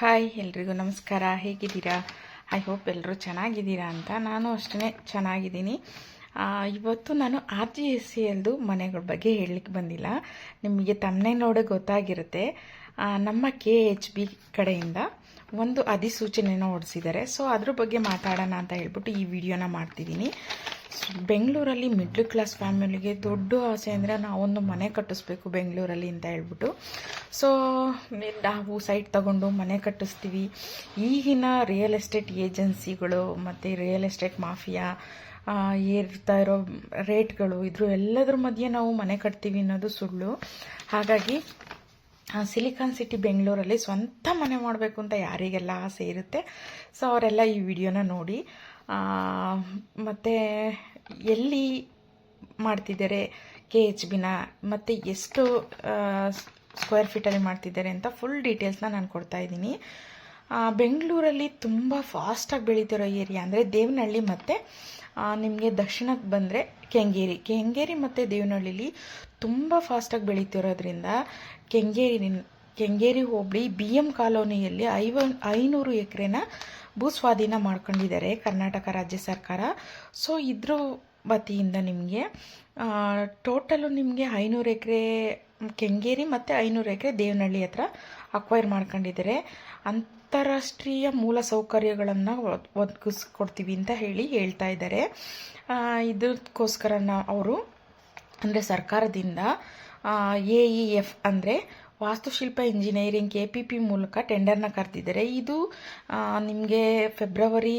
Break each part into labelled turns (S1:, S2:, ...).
S1: Hi, ಎಲ್ರಿಗೂ ನಮಸ್ಕಾರ. ಹೇಗಿದ್ದೀರಾ? ಐ ಹೋಪ್ ಎಲ್ಲರೂ ಚೆನ್ನಾಗಿದ್ದೀರಾ ಅಂತ ನಾನು ಅಷ್ಟೇ ಚೆನ್ನಾಗಿದ್ದೀನಿ. ಇವತ್ತು ನಾನು ಆರ್ ಜಿ ಎಸ್ ಸಿ ಎಲ್ದು ಮನೆಗಳ ಬಗ್ಗೆ ಹೇಳಲಿಕ್ಕೆ ಬಂದಿಲ್ಲ. ನಿಮಗೆ ತಮ್ಮನೇ ನೋಡೋ ಗೊತ್ತಾಗಿರುತ್ತೆ. ನಮ್ಮ ಕೆ ಎಚ್ ಬಿ ಕಡೆಯಿಂದ ಒಂದು ಅಧಿಸೂಚನೆನ ಹೊಡಿಸಿದ್ದಾರೆ. ಸೊ ಅದ್ರ ಬಗ್ಗೆ ಮಾತಾಡೋಣ ಅಂತ ಹೇಳ್ಬಿಟ್ಟು ಈ ವಿಡಿಯೋನ ಮಾಡ್ತಿದ್ದೀನಿ. ಬೆಂಗಳೂರಲ್ಲಿ ಮಿಡ್ಲ್ ಕ್ಲಾಸ್ ಫ್ಯಾಮಿಲಿಗೆ ದೊಡ್ಡ ಆಸೆ ಅಂದರೆ ನಾವೊಂದು ಮನೆ ಕಟ್ಟಿಸ್ಬೇಕು ಬೆಂಗಳೂರಲ್ಲಿ ಅಂತ ಹೇಳ್ಬಿಟ್ಟು. ಸೊ ನಾವು ಸೈಟ್ ತಗೊಂಡು ಮನೆ ಕಟ್ಟಿಸ್ತೀವಿ. ಈಗಿನ ರಿಯಲ್ ಎಸ್ಟೇಟ್ ಏಜೆನ್ಸಿಗಳು ಮತ್ತು ರಿಯಲ್ ಎಸ್ಟೇಟ್ ಮಾಫಿಯಾ ಏರ್ತಾ ಇರೋ ರೇಟ್ಗಳು ಇದ್ರ ಎಲ್ಲದ್ರ ಮಧ್ಯೆ ನಾವು ಮನೆ ಕಟ್ತೀವಿ ಅನ್ನೋದು ಸುಳ್ಳು. ಹಾಗಾಗಿ ಸಿಲಿಕಾನ್ ಸಿಟಿ ಬೆಂಗಳೂರಲ್ಲಿ ಸ್ವಂತ ಮನೆ ಮಾಡಬೇಕು ಅಂತ ಯಾರಿಗೆಲ್ಲ ಆಸೆ ಇರುತ್ತೆ, ಸೊ ಅವರೆಲ್ಲ ಈ ವಿಡಿಯೋನ ನೋಡಿ. ಮತ್ತೆ ಎಲ್ಲಿ ಮಾಡ್ತಿದ್ದಾರೆ ಕೆ ಎಚ್ ಬಿನ ಮತ್ತು ಎಷ್ಟು ಸ್ಕ್ವೇರ್ ಫೀಟಲ್ಲಿ ಮಾಡ್ತಿದ್ದಾರೆ ಅಂತ ಫುಲ್ ಡೀಟೇಲ್ಸ್ನ ನಾನು ಕೊಡ್ತಾ ಇದ್ದೀನಿ. ಬೆಂಗಳೂರಲ್ಲಿ ತುಂಬ ಫಾಸ್ಟಾಗಿ ಬೆಳೀತಿರೋ ಏರಿಯಾ ಅಂದರೆ ದೇವನಹಳ್ಳಿ ಮತ್ತು ನಿಮಗೆ ದಕ್ಷಿಣಕ್ಕೆ ಬಂದರೆ ಕೆಂಗೇರಿ. ಕೆಂಗೇರಿ ಮತ್ತು ದೇವನಹಳ್ಳಿಲಿ ತುಂಬ ಫಾಸ್ಟಾಗಿ ಬೆಳೀತಿರೋದ್ರಿಂದ ಕೆಂಗೇರಿ ಕೆಂಗೇರಿ ಹೋಬಳಿ ಬಿ ಎಂ ಕಾಲೋನಿಯಲ್ಲಿ ಐವ, ಐನೂರು ಎಕರೆನ ಭೂಸ್ವಾಧೀನ ಮಾಡ್ಕೊಂಡಿದ್ದಾರೆ ಕರ್ನಾಟಕ ರಾಜ್ಯ ಸರ್ಕಾರ. ಸೊ ಇದ್ರ ವತಿಯಿಂದ ನಿಮಗೆ. ಟೋಟಲು ನಿಮಗೆ ಐನೂರು ಎಕರೆ ಕೆಂಗೇರಿ ಮತ್ತು ಐನೂರು ಎಕರೆ ದೇವನಹಳ್ಳಿ ಹತ್ರ ಅಕ್ವೈರ್ ಮಾಡ್ಕೊಂಡಿದ್ದಾರೆ. ಅಂತಾರಾಷ್ಟ್ರೀಯ ಮೂಲ ಸೌಕರ್ಯಗಳನ್ನು ಒದಗಿಸ್ಕೊಡ್ತೀವಿ ಅಂತ ಹೇಳಿ ಹೇಳ್ತಾ ಇದ್ದಾರೆ. ಇದಕ್ಕೋಸ್ಕರ ನಾವು ಅವರು ಅಂದರೆ ಸರ್ಕಾರದಿಂದ ಎ ಇ ಎಫ್ ಅಂದರೆ ವಾಸ್ತುಶಿಲ್ಪ ಇಂಜಿನಿಯರಿಂಗ್ ಕೆ ಪಿ ಪಿ ಮೂಲಕ ಟೆಂಡರ್ನ ಕರೆದಿದ್ದಾರೆ. ಇದು ನಿಮಗೆ ಫೆಬ್ರವರಿ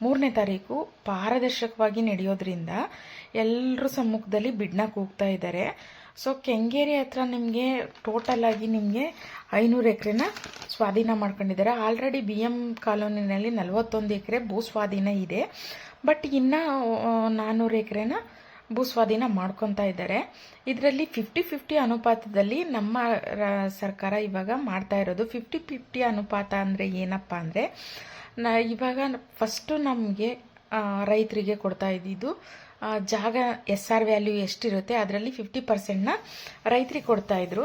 S1: ಮೂರನೇ ತಾರೀಕು ಪಾರದರ್ಶಕವಾಗಿ ನಡೆಯೋದ್ರಿಂದ ಎಲ್ಲರ ಸಮ್ಮುಖದಲ್ಲಿ ಬಿಡ್ನ ಕೂಗ್ತಾ ಇದ್ದಾರೆ ಸೊ ಕೆಂಗೇರಿ ಹತ್ರ ನಿಮಗೆ ಟೋಟಲ್ ಆಗಿ ನಿಮಗೆ ಐನೂರು ಎಕರೆನ ಸ್ವಾಧೀನ ಮಾಡ್ಕೊಂಡಿದ್ದಾರೆ. ಆಲ್ರೆಡಿ ಬಿ ಎಂ ಕಾಲೋನಿನಲ್ಲಿ ನಲವತ್ತೊಂದು ಎಕರೆ ಭೂ ಸ್ವಾಧೀನ ಇದೆ. ಬಟ್ ಇನ್ನು ನಾನ್ನೂರು ಎಕರೆನ ಭೂಸ್ವಾಧೀನ ಮಾಡ್ಕೊತಾ ಇದ್ದಾರೆ. ಇದರಲ್ಲಿ ಫಿಫ್ಟಿ ಫಿಫ್ಟಿ ಅನುಪಾತದಲ್ಲಿ ನಮ್ಮ ಸರ್ಕಾರ ಇವಾಗ ಮಾಡ್ತಾ ಇರೋದು. ಫಿಫ್ಟಿ ಫಿಫ್ಟಿ ಅನುಪಾತ ಅಂದರೆ ಏನಪ್ಪ ಅಂದರೆ ನ ಇವಾಗ ಫಸ್ಟು ನಮಗೆ ರೈತರಿಗೆ ಕೊಡ್ತಾ ಇದ್ದಿದ್ದು ಜಾಗ ಎಸ್ ಆರ್ ವ್ಯಾಲ್ಯೂ ಎಷ್ಟಿರುತ್ತೆ, ಅದರಲ್ಲಿ ಫಿಫ್ಟಿ ಪರ್ಸೆಂಟ್ನ ರೈತರಿಗೆ ಕೊಡ್ತಾಯಿದ್ರು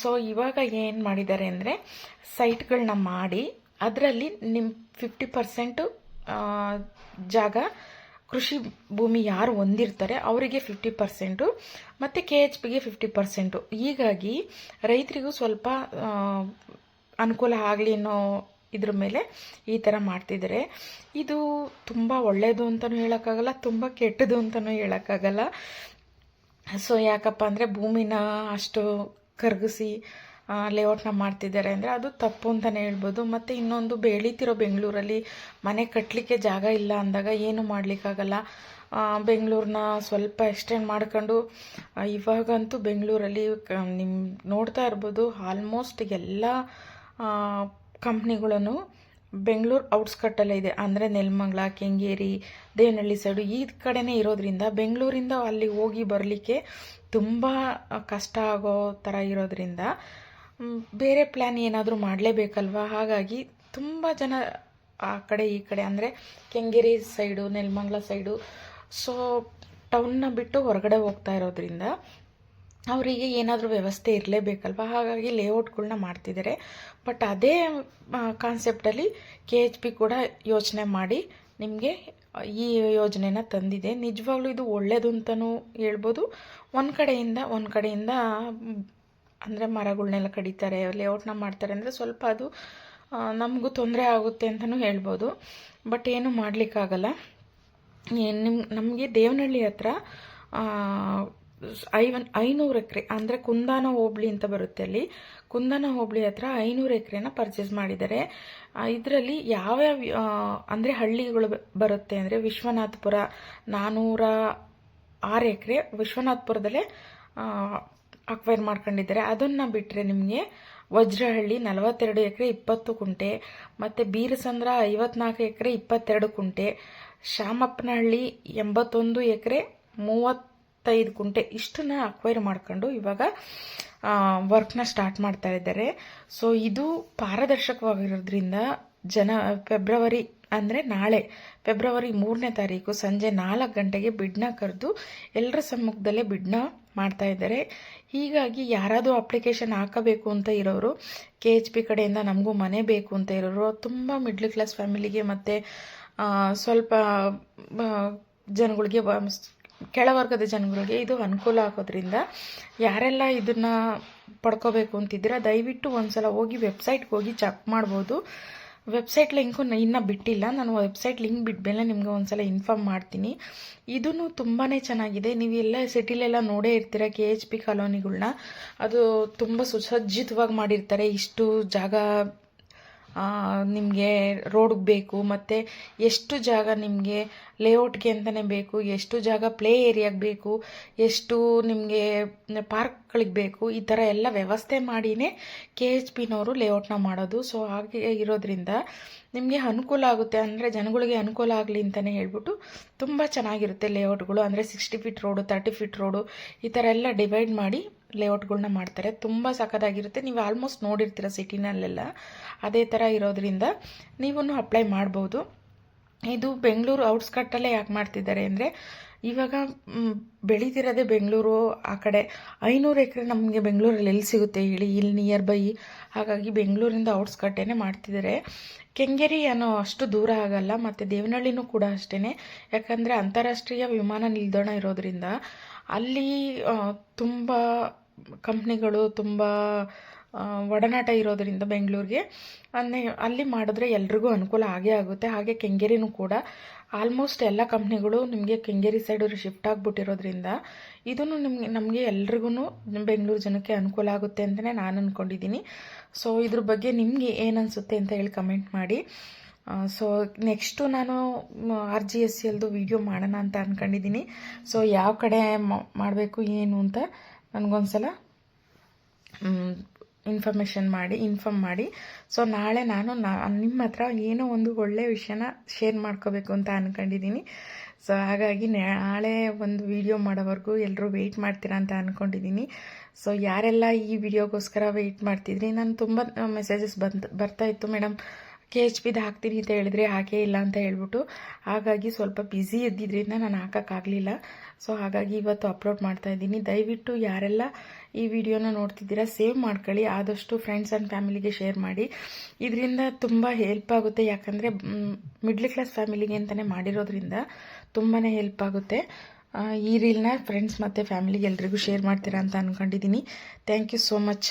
S1: ಸೊ ಇವಾಗ ಏನು ಮಾಡಿದ್ದಾರೆ ಅಂದರೆ ಸೈಟ್ಗಳನ್ನ ಮಾಡಿ, ಅದರಲ್ಲಿ ನಿಮ್ಮ ಫಿಫ್ಟಿ ಪರ್ಸೆಂಟು ಜಾಗ ಕೃಷಿ ಭೂಮಿ ಯಾರು ಹೊಂದಿರ್ತಾರೆ, ಅವರಿಗೆ ಫಿಫ್ಟಿ ಪರ್ಸೆಂಟು ಮತ್ತು ಕೆ ಎಚ್ ಪಿಗೆ ಫಿಫ್ಟಿ ಪರ್ಸೆಂಟು ಹೀಗಾಗಿ ರೈತರಿಗೂ ಸ್ವಲ್ಪ ಅನುಕೂಲ ಆಗಲಿ ಅನ್ನೋ ಇದ್ರ ಮೇಲೆ ಈ ಥರ ಮಾಡ್ತಿದ್ದಾರೆ. ಇದು ತುಂಬ ಒಳ್ಳೆಯದು ಅಂತಲೂ ಹೇಳೋಕ್ಕಾಗಲ್ಲ, ತುಂಬ ಕೆಟ್ಟದು ಅಂತಲೂ ಹೇಳೋಕ್ಕಾಗಲ್ಲ. ಸೊ ಯಾಕಪ್ಪ ಅಂದರೆ ಭೂಮಿನ ಅಷ್ಟು ಕರಗಿಸಿ ಲೇಔಟ್ನ ಮಾಡ್ತಿದ್ದಾರೆ ಅಂದರೆ ಅದು ತಪ್ಪು ಅಂತಲೇ ಹೇಳ್ಬೋದು. ಮತ್ತು ಇನ್ನೊಂದು ಬೆಳೀತಿರೋ ಬೆಂಗಳೂರಲ್ಲಿ ಮನೆ ಕಟ್ಟಲಿಕ್ಕೆ ಜಾಗ ಇಲ್ಲ ಅಂದಾಗ ಏನು ಮಾಡಲಿಕ್ಕಾಗಲ್ಲ. ಬೆಂಗಳೂರನ್ನ ಸ್ವಲ್ಪ ಎಕ್ಸ್ಟೆಂಡ್ ಮಾಡ್ಕೊಂಡು ಇವಾಗಂತೂ ಬೆಂಗಳೂರಲ್ಲಿ ನಿಮ್ಮ ನೋಡ್ತಾ ಇರ್ಬೋದು ಆಲ್ಮೋಸ್ಟ್ ಎಲ್ಲ ಕಂಪ್ನಿಗಳನ್ನು ಬೆಂಗಳೂರು ಔಟ್ಸ್ಕಟ್ಟಲ್ಲೇ ಇದೆ. ಅಂದರೆ ನೆಲಮಂಗ್ಲ, ಕೆಂಗೇರಿ, ದೇವನಹಳ್ಳಿ ಸೈಡು ಈ ಕಡೆನೇ ಇರೋದ್ರಿಂದ ಬೆಂಗಳೂರಿಂದ ಅಲ್ಲಿ ಹೋಗಿ ಬರಲಿಕ್ಕೆ ತುಂಬ ಕಷ್ಟ ಆಗೋ ಥರ ಇರೋದ್ರಿಂದ ಬೇರೆ ಪ್ಲ್ಯಾನ್ ಏನಾದರೂ ಮಾಡಲೇಬೇಕಲ್ವಾ? ಹಾಗಾಗಿ ತುಂಬ ಜನ ಆ ಕಡೆ ಈ ಕಡೆ ಅಂದರೆ Kengeri side Nelamangala side so ಟೌನ್ನ ಬಿಟ್ಟು ಹೊರಗಡೆ ಹೋಗ್ತಾ ಇರೋದ್ರಿಂದ ಅವರಿಗೆ ಏನಾದರೂ ವ್ಯವಸ್ಥೆ ಇರಲೇಬೇಕಲ್ವ? ಹಾಗಾಗಿ ಲೇಔಟ್ಗಳನ್ನ ಮಾಡ್ತಿದ್ದಾರೆ ಬಟ್ ಅದೇ ಕಾನ್ಸೆಪ್ಟಲ್ಲಿ ಕೆ ಎಚ್ ಪಿ ಕೂಡ ಯೋಚನೆ ಮಾಡಿ ನಿಮಗೆ ಈ ಯೋಜನೆನ ತಂದಿದೆ. ನಿಜವಾಗ್ಲೂ ಇದು ಒಳ್ಳೆಯದು ಅಂತಲೂ ಹೇಳ್ಬೋದು. ಒಂದು ಕಡೆಯಿಂದ ಒಂದು ಕಡೆಯಿಂದ, ಅಂದರೆ ಮರಗಳನ್ನೆಲ್ಲ ಕಡಿತಾರೆ, ಲೇಔಟ್ನ ಮಾಡ್ತಾರೆ ಅಂದರೆ ಸ್ವಲ್ಪ ಅದು ನಮಗೂ ತೊಂದರೆ ಆಗುತ್ತೆ ಅಂತಲೂ ಹೇಳ್ಬೋದು. ಬಟ್ ಏನು ಮಾಡಲಿಕ್ಕಾಗಲ್ಲ. ನಿಮ್ಮ ನಮಗೆ ದೇವನಹಳ್ಳಿ ಹತ್ರ ಐವನ್ ಐನೂರು ಎಕರೆ, ಅಂದರೆ ಕುಂದಾನ ಹೋಬಳಿ ಅಂತ ಬರುತ್ತೆ ಅಲ್ಲಿ. ಕುಂದಾನ ಹೋಬಳಿ ಹತ್ರ ಐನೂರು ಎಕರೆನ ಪರ್ಚೇಸ್ ಮಾಡಿದ್ದಾರೆ. ಇದರಲ್ಲಿ ಯಾವ್ಯಾವ ಅಂದರೆ ಹಳ್ಳಿಗಳು ಬರುತ್ತೆ ಅಂದರೆ ವಿಶ್ವನಾಥಪುರ ನಾನ್ನೂರ ಆರು ಎಕರೆ ವಿಶ್ವನಾಥಪುರದಲ್ಲೇ ಅಕ್ವೈರ್ ಮಾಡ್ಕೊಂಡಿದ್ದಾರೆ. ಅದನ್ನು ಬಿಟ್ಟರೆ ನಿಮಗೆ ವಜ್ರಹಳ್ಳಿ ನಲವತ್ತೆರಡು ಎಕರೆ ಇಪ್ಪತ್ತು ಕುಂಟೆ, ಮತ್ತು ಬೀರಸಂದ್ರ ಐವತ್ನಾಲ್ಕು ಎಕರೆ ಇಪ್ಪತ್ತೆರಡು ಕುಂಟೆ, ಶಾಮಪ್ಪನಹಳ್ಳಿ ಎಂಬತ್ತೊಂದು ಎಕರೆ ಮೂವತ್ತೈದು ಕುಂಟೆ ಇಷ್ಟನ್ನ ಅಕ್ವೈರ್ ಮಾಡ್ಕೊಂಡು ಇವಾಗ ವರ್ಕ್ನ ಸ್ಟಾರ್ಟ್ ಮಾಡ್ತಾ ಇದ್ದಾರೆ. ಸೊ ಇದು ಪಾರದರ್ಶಕವಾಗಿರೋದ್ರಿಂದ ಜನ ಫೆಬ್ರವರಿ ಅಂದರೆ ನಾಳೆ ಫೆಬ್ರವರಿ ಮೂರನೇ ತಾರೀಕು ಸಂಜೆ ನಾಲ್ಕು ಗಂಟೆಗೆ ಬಿಡ್ನ ಕರೆದು ಎಲ್ಲರ ಸಮ್ಮುಖದಲ್ಲೇ ಬಿಡ್ನ ಮಾಡ್ತಾ ಇದ್ದಾರೆ. ಹೀಗಾಗಿ ಯಾರಾದರೂ ಅಪ್ಲಿಕೇಶನ್ ಹಾಕಬೇಕು ಅಂತ ಇರೋರು ಕೆ ಎಚ್ ಪಿ ಕಡೆಯಿಂದ ನಮಗೂ ಮನೆ ಬೇಕು ಅಂತ ಇರೋರು, ತುಂಬ ಮಿಡ್ಲ್ ಕ್ಲಾಸ್ ಫ್ಯಾಮಿಲಿಗೆ ಮತ್ತು ಸ್ವಲ್ಪ ಜನಗಳಿಗೆ ಕೆಳವರ್ಗದ ಜನಗಳಿಗೆ ಇದು ಅನುಕೂಲ ಆಗೋದ್ರಿಂದ ಯಾರೆಲ್ಲ ಇದನ್ನು ಪಡ್ಕೋಬೇಕು ಅಂತಿದ್ದೀರಾ, ದಯವಿಟ್ಟು ಒಂದ್ಸಲ ಹೋಗಿ ವೆಬ್ಸೈಟ್ಗೆ ಹೋಗಿ ಚೆಕ್ ಮಾಡ್ಬೋದು. ವೆಬ್ಸೈಟ್ ಲಿಂಕು ಇನ್ನೂ ಬಿಟ್ಟಿಲ್ಲ. ನಾನು ವೆಬ್ಸೈಟ್ ಲಿಂಕ್ ಬಿಟ್ಮೇಲೆ ನಿಮ್ಗೆ ಒಂದ್ಸಲ ಇನ್ಫಾರ್ಮ್ ಮಾಡ್ತೀನಿ. ಇದೂ ತುಂಬಾ ಚೆನ್ನಾಗಿದೆ. ನೀವು ಎಲ್ಲ ಸಿಟಿಲೆಲ್ಲ ನೋಡೇ ಇರ್ತೀರ ಕೆ ಎಚ್ ಪಿ ಕಾಲೋನಿಗಳನ್ನ ಅದು ತುಂಬ ಸುಸಜ್ಜಿತವಾಗಿ ಮಾಡಿರ್ತಾರೆ. ಇಷ್ಟು ಜಾಗ ನಿಮಗೆ ರೋಡ್ಗೆ ಬೇಕು, ಮತ್ತು ಎಷ್ಟು ಜಾಗ ನಿಮಗೆ ಲೇಔಟ್ಗೆ ಅಂತಲೇ ಬೇಕು, ಎಷ್ಟು ಜಾಗ ಪ್ಲೇ ಏರಿಯಾಗೆ ಬೇಕು, ಎಷ್ಟು ನಿಮಗೆ ಪಾರ್ಕ್ಗಳಿಗೆ ಬೇಕು, ಈ ಥರ ಎಲ್ಲ ವ್ಯವಸ್ಥೆ ಮಾಡಿಯೇ ಕೆ ಎಚ್ ಪಿನವರು ಲೇಔಟ್ನ ಮಾಡೋದು. ಸೊ ಹಾಗೆ ಇರೋದ್ರಿಂದ ನಿಮಗೆ ಅನುಕೂಲ ಆಗುತ್ತೆ. ಅಂದರೆ ಜನಗಳಿಗೆ ಅನುಕೂಲ ಆಗಲಿ ಅಂತಲೇ ಹೇಳ್ಬಿಟ್ಟು ತುಂಬ ಚೆನ್ನಾಗಿರುತ್ತೆ ಲೇಔಟ್ಗಳು ಅಂದರೆ sixty feet road thirty feet road ಈ ಥರ ಎಲ್ಲ ಡಿವೈಡ್ ಮಾಡಿ ಲೇಔಟ್ಗಳ್ನ ಮಾಡ್ತಾರೆ. ತುಂಬ ಸಖತ್ತಾಗಿರುತ್ತೆ. ನೀವು ಆಲ್ಮೋಸ್ಟ್ ನೋಡಿರ್ತೀರ ಸಿಟಿನಲ್ಲೆಲ್ಲ. ಅದೇ ಥರ ಇರೋದ್ರಿಂದ ನೀವೂ ಅಪ್ಲೈ ಮಾಡ್ಬೋದು. ಇದು ಬೆಂಗಳೂರು ಔಟ್ಸ್ಕಟ್ಟಲ್ಲೇ ಯಾಕೆ ಮಾಡ್ತಿದ್ದಾರೆ ಅಂದರೆ, ಇವಾಗ ಬೆಳೀತಿರೋದೇ ಬೆಂಗಳೂರು ಆ ಕಡೆ. ಐನೂರು ಎಕರೆ ನಮಗೆ ಬೆಂಗಳೂರಲ್ಲಿ ಎಲ್ಲಿ ಸಿಗುತ್ತೆ ಹೇಳಿ, ಇಲ್ಲಿ ನಿಯರ್ ಬೈ ಹಾಗಾಗಿ ಬೆಂಗಳೂರಿಂದ ಔಟ್ಸ್ಕಟ್ಟೇನೆ ಮಾಡ್ತಿದ್ದಾರೆ. ಕೆಂಗೇರಿ ಅನ್ನೋ ಅಷ್ಟು ದೂರ ಆಗಲ್ಲ, ಮತ್ತು ದೇವನಹಳ್ಳಿನೂ ಕೂಡ ಅಷ್ಟೇ ಯಾಕಂದರೆ ಅಂತಾರಾಷ್ಟ್ರೀಯ ವಿಮಾನ ನಿಲ್ದಾಣ ಇರೋದ್ರಿಂದ ಅಲ್ಲಿ ತುಂಬ ಕಂಪ್ನಿಗಳು ತುಂಬ ಒಡನಾಟ ಇರೋದರಿಂದ ಬೆಂಗಳೂರಿಗೆ, ಅನ್ನೇ, ಅಲ್ಲಿ ಮಾಡಿದ್ರೆ ಎಲ್ರಿಗೂ ಅನುಕೂಲ ಆಗೇ ಆಗುತ್ತೆ. ಹಾಗೆ ಕೆಂಗೇರಿನೂ ಕೂಡ ಆಲ್ಮೋಸ್ಟ್ ಎಲ್ಲ ಕಂಪ್ನಿಗಳು ನಿಮಗೆ ಕೆಂಗೇರಿ ಸೈಡು ಶಿಫ್ಟ್ ಆಗಿಬಿಟ್ಟಿರೋದ್ರಿಂದ ಇದನ್ನು ನಿಮಗೆ, ನಮಗೆ ಎಲ್ರಿಗೂ ಬೆಂಗಳೂರು ಜನಕ್ಕೆ ಅನುಕೂಲ ಆಗುತ್ತೆ ಅಂತಲೇ ನಾನು ಅಂದ್ಕೊಂಡಿದ್ದೀನಿ ಸೊ ಇದ್ರ ಬಗ್ಗೆ ನಿಮಗೆ ಏನು ಅನಿಸುತ್ತೆ ಅಂತ ಹೇಳಿ ಕಮೆಂಟ್ ಮಾಡಿ. ಸೊ ನೆಕ್ಸ್ಟು ನಾನು ಆರ್ ಜಿ ಎಸ್ ಸಿ ಎಲ್ದು ವಿಡಿಯೋ ಮಾಡೋಣ ಅಂತ ಅಂದ್ಕೊಂಡಿದ್ದೀನಿ ಸೊ ಯಾವ ಕಡೆ ಮಾಡಬೇಕು, ಏನು ಅಂತ ನನಗೊಂದ್ಸಲ ಇನ್ಫಾರ್ಮೇಷನ್ ಮಾಡಿ ಇನ್ಫಾರ್ಮ್ ಮಾಡಿ. ಸೊ ನಾಳೆ ನಾನು ನಾ ನಿಮ್ಮ ಹತ್ರ ಏನೋ ಒಂದು ಒಳ್ಳೆಯ ವಿಷಯನ ಶೇರ್ ಮಾಡ್ಕೋಬೇಕು ಅಂತ ಅಂದ್ಕೊಂಡಿದ್ದೀನಿ ಸೊ ಹಾಗಾಗಿ ನಾಳೆ ಒಂದು ವಿಡಿಯೋ ಮಾಡೋವರೆಗೂ ಎಲ್ಲರೂ ವೆಯ್ಟ್ ಮಾಡ್ತೀರಾ ಅಂತ ಅಂದ್ಕೊಂಡಿದ್ದೀನಿ ಸೊ ಯಾರೆಲ್ಲ ಈ ವಿಡಿಯೋಗೋಸ್ಕರ ವೆಯ್ಟ್ ಮಾಡ್ತಿದ್ರಿ? ನಾನು ತುಂಬ ಮೆಸೇಜಸ್ ಬಂದು ಬರ್ತಾಯಿತ್ತು ಮೇಡಮ್ ಕೆ ಎಚ್ ಹಾಕ್ತೀನಿ ಅಂತ ಹೇಳಿದ್ರೆ ಹಾಕೇ ಇಲ್ಲ ಅಂತ ಹೇಳ್ಬಿಟ್ಟು, ಹಾಗಾಗಿ ಸ್ವಲ್ಪ ಬ್ಯುಸಿ ಇದ್ದಿದ್ದರಿಂದ ನಾನು ಹಾಕೋಕ್ಕಾಗಲಿಲ್ಲ ಸೊ ಹಾಗಾಗಿ ಇವತ್ತು ಅಪ್ಲೋಡ್ ಮಾಡ್ತಾ ಇದ್ದೀನಿ. ದಯವಿಟ್ಟು ಯಾರೆಲ್ಲ ಈ ವಿಡಿಯೋನ ನೋಡ್ತಿದ್ದೀರಾ ಸೇವ್ ಮಾಡ್ಕೊಳ್ಳಿ. ಆದಷ್ಟು ಫ್ರೆಂಡ್ಸ್ ಆ್ಯಂಡ್ ಫ್ಯಾಮಿಲಿಗೆ ಶೇರ್ ಮಾಡಿ. ಇದರಿಂದ ತುಂಬ ಹೆಲ್ಪ್ ಆಗುತ್ತೆ. ಯಾಕಂದರೆ ಮಿಡ್ಲ್ ಕ್ಲಾಸ್ ಫ್ಯಾಮಿಲಿಗೆ ಅಂತಲೇ ಮಾಡಿರೋದ್ರಿಂದ ತುಂಬಾ ಹೆಲ್ಪ್ ಆಗುತ್ತೆ. ಈ ರೀಲ್ನ ಫ್ರೆಂಡ್ಸ್ ಮತ್ತು ಫ್ಯಾಮಿಲಿಗೆ ಎಲ್ರಿಗೂ ಶೇರ್ ಮಾಡ್ತೀರಾ ಅಂತ ಅಂದ್ಕೊಂಡಿದ್ದೀನಿ ಥ್ಯಾಂಕ್ ಯು ಸೋ ಮಚ್